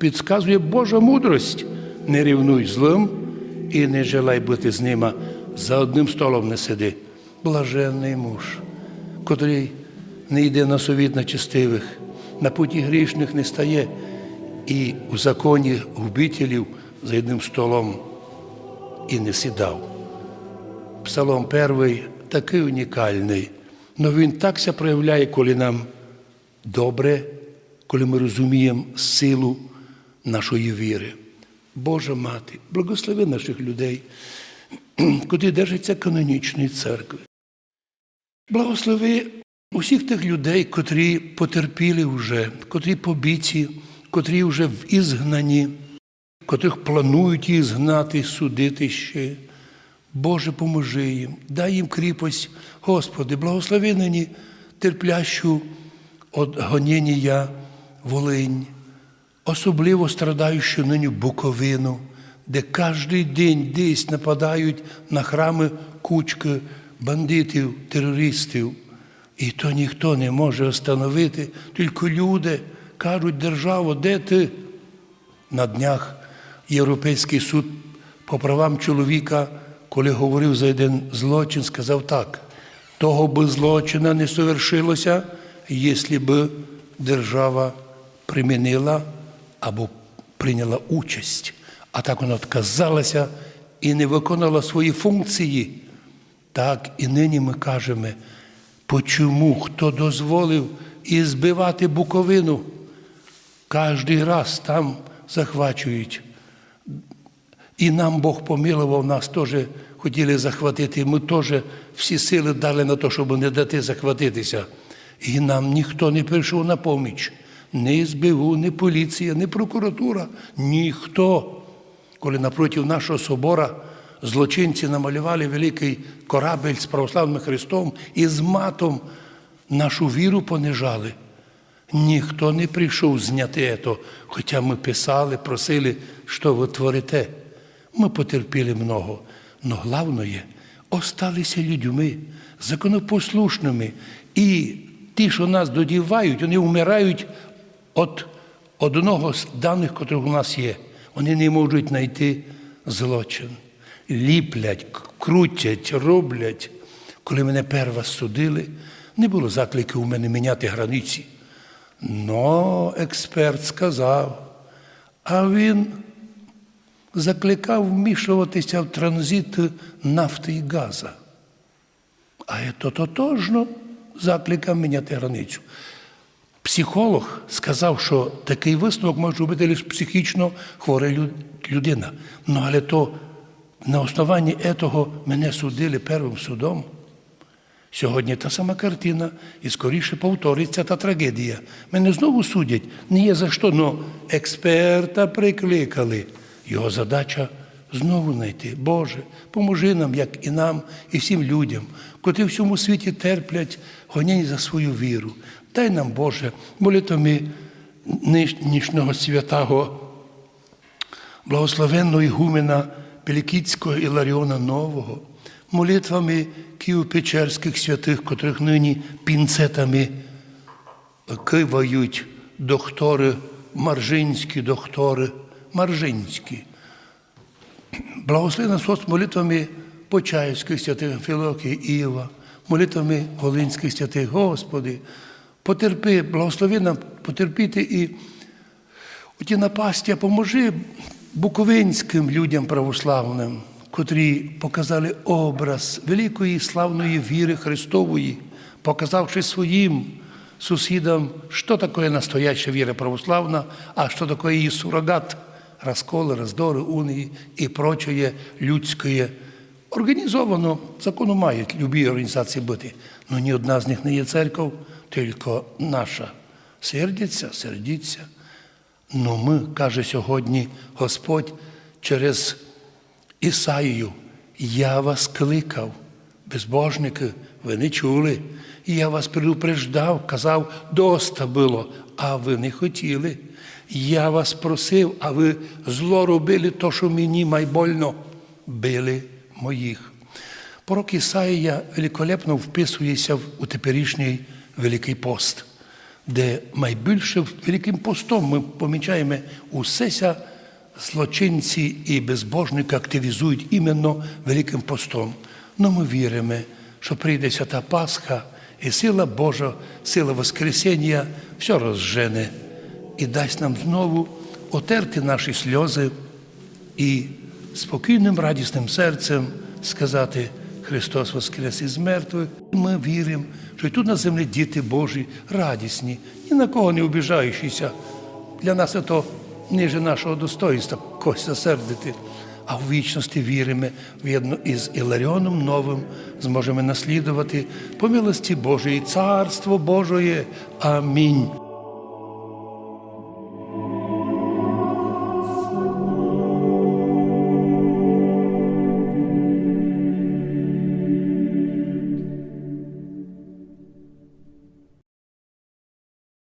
підказує Божа мудрость. Не рівнуй злим і не желай бути з ними. За одним столом не сиди. Блаженний муж, котрий не йде на совіт нечестивих, на путі грішних не стає, і у законі губителів за одним столом і не сідав. Псалом перший такий унікальний, але він так ся проявляє, коли нам добре, коли ми розуміємо силу нашої віри. Божа мати, благослови наших людей, куди держаться канонічної церкви. Благослови усіх тих людей, котрі потерпіли вже, котрі побиті, котрі вже в ізгнанні, котрих планують їх згнати, судити ще. Боже, поможи їм, дай їм кріпость, Господи, благослови нині терплящу від гоніння Волинь, особливо страдаючу нині Буковину, де кожен день десь нападають на храми кучки бандитів, терористів. І то ніхто не може остановити, тільки люди кажуть, державо, де ти? На днях Європейський суд по правам чоловіка, коли говорив за один злочин, сказав так: того би злочина не совершилося, якщо б держава примінила або прийняла участь, а так вона відказалася і не виконала свої функції. Так і нині ми кажемо, почому хто дозволив і збивати Буковину? Кожний раз там захвачують. І нам Бог помилував, нас теж хотіли захватити. Ми теж всі сили дали на те, щоб не дати захватитися. І нам ніхто не прийшов на поміч. Ні СБУ, ні поліція, ні прокуратура, ніхто. Коли напроти нашого собора злочинці намалювали великий корабель з православним Христом і з матом нашу віру понижали. Ніхто не прийшов зняти це, хоча ми писали, просили, що ви творите. Ми потерпіли много, але головне, осталися людьми, законопослушними. І ті, що нас додівають, вони вмирають від одного з даних, котрих у нас є. Вони не можуть знайти злочин. Ліплять, крутять, роблять. Коли мене перва судили, не було закликів у мене міняти границі. Но експерт сказав, а він закликав вмішуватися в транзит нафти і газа. А це тотожно закликав міняти границю. Психолог сказав, що такий висновок може робити лише психічно хвора людина. Ну, але то на основанні цього мене судили первим судом. Сьогодні та сама картина, і скоріше повториться та трагедія. Мене знову судять, не є за що, але експерта прикликали. Його задача знову знайти. Боже, поможи нам, як і нам, і всім людям, котрі в всьому світі терплять гонінь за свою віру. Дай нам, Боже, молитвами нинішнього святого, благословенного ігумена Пелікітського Іларіона Нового, молитвами Києво-Печерських святих, котрих нині пінцетами кивають доктори, маржинські доктори, маржинські. Благослови нас Господь молитвами Почаївських святих Філокії Іва, молитвами Волинських святих, Господи, потерпи, благослови нам потерпіти і оті напастя, поможи буковинським людям православним, котрі показали образ великої славної віри Христової, показавши своїм сусідам, що таке настояща віра православна, а що таке її сурогат, розколи, роздори, унії і прочее людське. Організовано, закону мають любі організації бути, але ні одна з них не є церков, тільки наша. Сердяться, сердіться. Ну ми, каже сьогодні Господь через Ісаїю, я вас кликав, безбожники, ви не чули. Я вас предупреждав, казав, доста було, а ви не хотіли. Я вас просив, а ви зло робили, то, що мені майбольно били моїх. Пророк Ісаїя великолепно вписується у теперішній Великий пост, де найбільше Великим постом ми помічаємо усеся злочинці і безбожники активізують іменно Великим постом. Но ми віримо, що прийде свята Пасха, і сила Божа, сила Воскресіння все розжене і дасть нам знову отерти наші сльози і спокійним, радісним серцем сказати Христос Воскрес із мертвих. Ми віримо, що і тут на землі діти Божі радісні, ні на кого не обіжаючися. Для нас це ниже нашого достоїнства когось засердити. А в вічності віримо, вірно із Іларіоном Новим зможемо наслідувати по милості Божої, Царство Божої. Амінь.